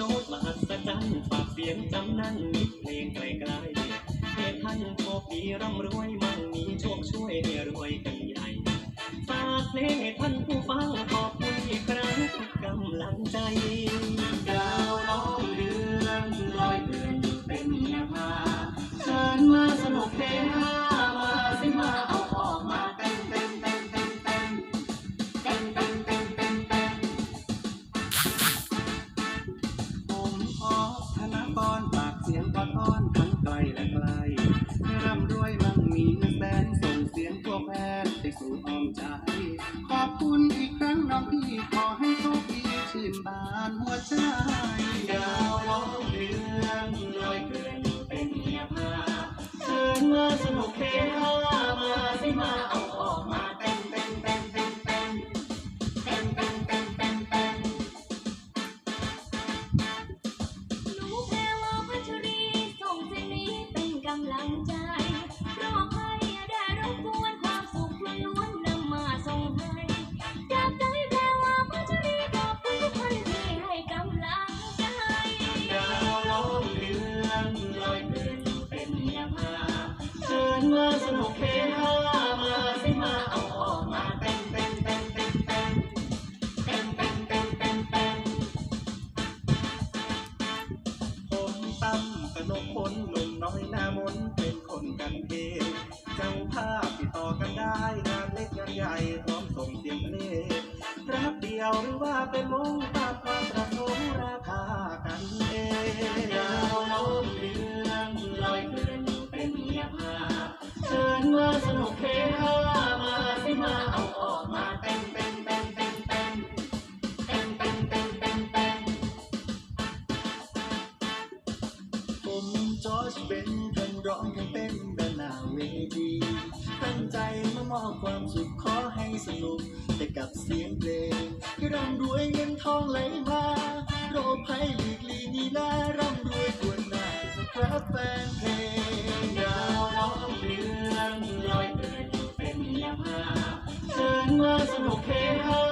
โนดมหาสัจจ์ฝากเสียงจำนั่นมิตรเพลงไกลๆให้ท่านโชคดีร่ำรวยมั่งมีโชคช่วยให้รวยกันใหญ่ฝากเพลงให้ท่านผู้ฟังขอบคุณอีกครั้งทุกกำลังใจ และไกลร่ำรวยมั่งมีเงินแสนส่งเสียงทั่วแผ่นไปสู่อ้อมใจ ขอบคุณอีกครั้งน้องพี่ขอให้โชคดีชื่นบานหัวใจ ญมาสนุกเฮฮามาสิมาเอาออกมาเต้นเต้นเต้นเต้นเต้นเต้นเต้นเต้นเต้นเต้นผมตั้มกนกพลหนุ่มน้อยหน้ามนเป็นคนกันเองเจ้าภาพติดต่อกันได้งานเล็กงานใหญ่พร้อมส่งเสียงเพลงรับเดียวหรือว่าเป็นวงตามความประสงค์ราคา อสเป็นคนร้องกันเต้นด้านหน้าเวทีตั้งใจมามอบความสุขขอให้สนุกแต่กับเสียงเพลงที่ร่ำรวยเงินทองไหลมาโรคภัยหลีกลีนีลาร่ำรวยกวนหน้าครับแฟนเพลงดาวร้องเรืองลอยเกินเป็นยามาเชิญมาสนุกเฮฮา